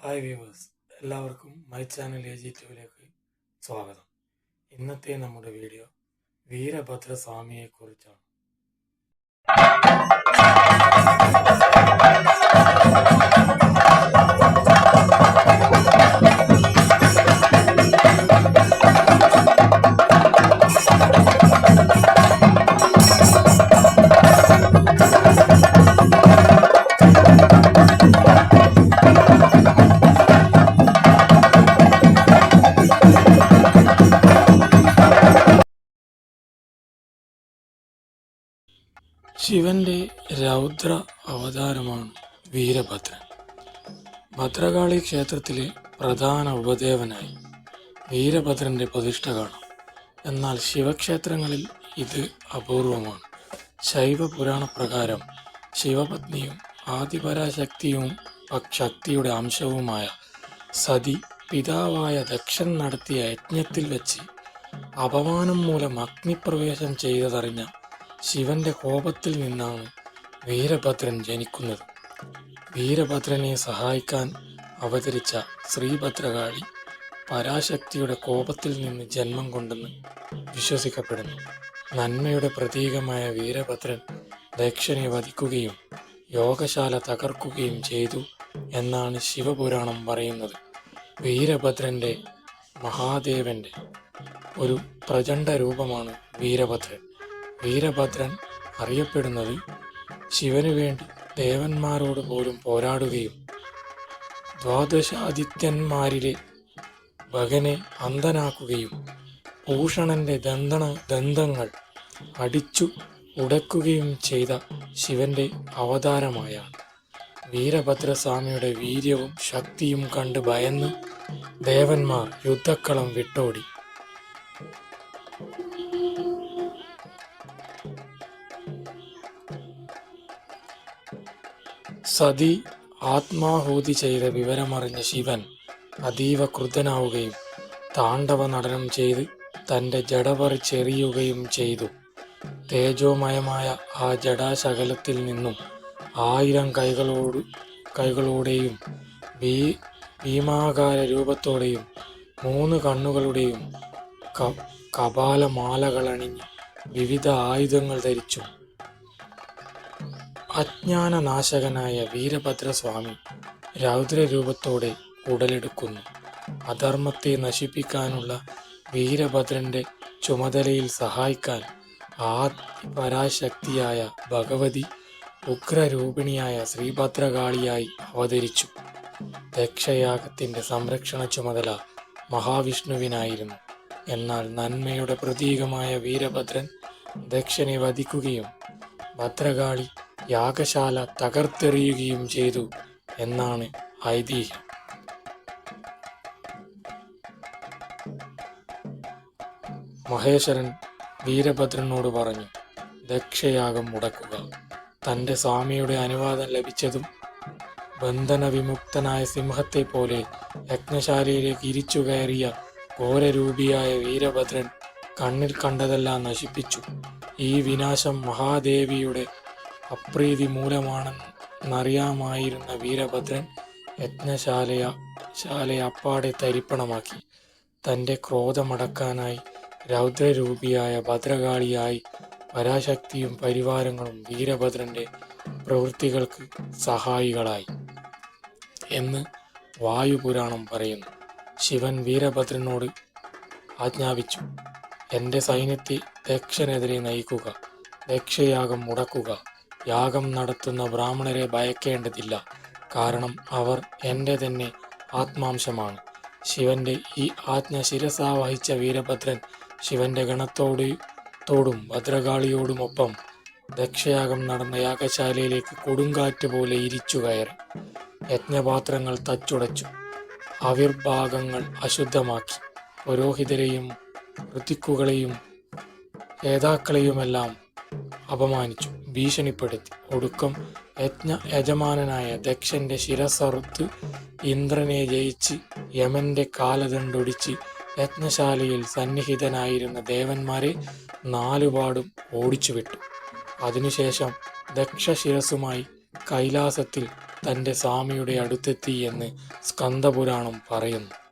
Hi viewers എല്ലാവർക്കും my channel A G ടുവിലേക്ക് സ്വാഗതം. ഇന്നത്തെ നമ്മുടെ വീഡിയോ വീരഭദ്രസ്വാമിയെ കുറിച്ചാണ് ശിവന്റെ രൗദ്ര അവതാരമാണ് വീരഭദ്രൻ. ഭദ്രകാളി ക്ഷേത്രത്തിലെ പ്രധാന ഉപദേവനായി വീരഭദ്രന്റെ പ്രതിഷ്ഠ കാണാം. എന്നാൽ ശിവക്ഷേത്രങ്ങളിൽ ഇത് അപൂർവമാണ്. ശൈവ പുരാണ പ്രകാരം ശിവപത്നിയും ആദിപരാശക്തിയും ശക്തിയുടെ അംശവുമായ സതി പിതാവായ ദക്ഷൻ നടത്തിയ യജ്ഞത്തിൽ വെച്ച് അപമാനം മൂലം അഗ്നിപ്രവേശം ചെയ്തതറിഞ്ഞ ശിവന്റെ കോപത്തിൽ നിന്നാണ് വീരഭദ്രൻ ജനിക്കുന്നത്. വീരഭദ്രനെ സഹായിക്കാൻ അവതരിച്ച ശ്രീഭദ്രകാളി പരാശക്തിയുടെ കോപത്തിൽ നിന്ന് ജന്മം കൊണ്ടെന്ന് വിശ്വസിക്കപ്പെടുന്നു. നന്മയുടെ പ്രതീകമായ വീരഭദ്രൻ ദക്ഷനെ വധിക്കുകയും യോഗശാല തകർക്കുകയും ചെയ്തു എന്നാണ് ശിവപുരാണം പറയുന്നത്. വീരഭദ്രന്റെ മഹാദേവന്റെ ഒരു പ്രചണ്ഡ രൂപമാണ് വീരഭദ്രൻ. വീരഭദ്രൻ അറിയപ്പെടുന്നത് ശിവനു വേണ്ടി ദേവന്മാരോട് പോലും പോരാടുകയും ദ്വാദശാദിത്യന്മാരിലെ ഭഗനെ അന്ധനാക്കുകയും ഭൂഷണന്റെ ദന്തണ ദന്തങ്ങൾ അടിച്ചു ഉടക്കുകയും ചെയ്ത ശിവന്റെ അവതാരമായാണ്. വീരഭദ്രസ്വാമിയുടെ വീര്യവും ശക്തിയും കണ്ട് ഭയന്ന് ദേവന്മാർ യുദ്ധക്കളം വിട്ടോടി. സതി ആത്മാഹൂതി ചെയ്ത വിവരമറിഞ്ഞ ശിവൻ അതീവ ക്രുദ്ധനാവുകയും താണ്ഡവ നടനം ചെയ്ത് തന്റെ ജഡപറിച്ചെറിയുകയും ചെയ്തു. തേജോമയമായ ആ ജടാശകലത്തിൽ നിന്നും ആയിരം കൈകളോട് കൈകളോടെയും ഭീ ഭീമാകാര രൂപത്തോടെയും മൂന്ന് കണ്ണുകളുടെയും കപാലമാലകളണിഞ്ഞ് വിവിധ ആയുധങ്ങൾ ധരിച്ചു. അജ്ഞാനനാശകനായ വീരഭദ്രസ്വാമി രൗദ്രരൂപത്തോടെ ഉടലെടുക്കുന്നു. അധർമ്മത്തെ നശിപ്പിക്കാനുള്ള വീരഭദ്രന്റെ ചുമതലയിൽ സഹായിക്കാൻ ആ പരാശക്തിയായ ഭഗവതി ഉഗ്രരൂപിണിയായ ശ്രീഭദ്രകാളിയായി അവതരിച്ചു. ദക്ഷയാഗത്തിന്റെ സംരക്ഷണ ചുമതല മഹാവിഷ്ണുവിനായിരുന്നു. എന്നാൽ നന്മയുടെ പ്രതീകമായ വീരഭദ്രൻ ദക്ഷനെ വധിക്കുകയും ഭദ്രകാളി യാഗശാല തകർത്തെറിയുകയും ചെയ്തു എന്നാണ് ഐതിഹ്യം. മഹേശ്വരൻ വീരഭദ്രനോട് പറഞ്ഞു ദക്ഷയാഗം മുടക്കുക. തന്റെ സ്വാമിയുടെ അനുവാദം ലഭിച്ചതും ബന്ധനവിമുക്തനായ സിംഹത്തെ പോലെ യജ്ഞശാലയിലേക്ക് ഇരിച്ചു കയറിയ ഘോരരൂപിയായ വീരഭദ്രൻ കണ്ണിൽ കണ്ടതെല്ലാം നശിപ്പിച്ചു. ഈ വിനാശം മഹാദേവിയുടെ അപ്രീതി മൂലമാണെന്നറിയാമായിരുന്ന വീരഭദ്രൻ യജ്ഞശാലയ ശാലയെ അപ്പാടെ തരിപ്പണമാക്കി. തന്റെ ക്രോധമടക്കാനായി രൗദ്രരൂപിയായ ഭദ്രകാളിയായി പരാശക്തിയും പരിവാരങ്ങളും വീരഭദ്രന്റെ പ്രവൃത്തികൾക്ക് സഹായികളായി എന്ന് വായുപുരാണം പറയുന്നു. ശിവൻ വീരഭദ്രനോട് ആജ്ഞാപിച്ചു എന്റെ സൈന്യത്തെ ദക്ഷനെതിരെ നയിക്കുക ദക്ഷയാഗം മുടക്കുക. യാഗം നടത്തുന്ന ബ്രാഹ്മണരെ ഭയക്കേണ്ടതില്ല. കാരണം അവർ എന്റെ തന്നെ ആത്മാംശമാണ്. ശിവന്റെ ഈ ആജ്ഞ ശിരസാ വഹിച്ച വീരഭദ്രൻ ശിവന്റെ ഗണത്തോട് തോടും ഭദ്രകാളിയോടുമൊപ്പം ദക്ഷയാഗം നടന്ന യാഗശാലയിലേക്ക് കൊടുങ്കാറ്റ് പോലെ ഇരിച്ചു കയറി. യജ്ഞപാത്രങ്ങൾ തച്ചുടച്ചു. ആവിർഭാഗങ്ങൾ അശുദ്ധമാക്കി. പുരോഹിതരെയും ഋതിക്കുകളെയും നേതാക്കളെയുമെല്ലാം അപമാനിച്ചു. ഭീഷണിപ്പെടുത്തി. ഒടുക്കം യജ്ഞ യജമാനനായ ദക്ഷന്റെ ശിരസറുത്ത് ഇന്ദ്രനെ ജയിച്ച് യമന്റെ കാലദണ്ടൊടിച്ച് യജ്ഞശാലയിൽ സന്നിഹിതനായിരുന്ന ദേവന്മാരെ നാലുപാടും ഓടിച്ചുവിട്ടു. അതിനുശേഷം ദക്ഷ ദക്ഷശിരസുമായി കൈലാസത്തിൽ തന്റെ സ്വാമിയുടെ അടുത്തെത്തി എന്ന് സ്കന്ദപുരാണം പറയുന്നു.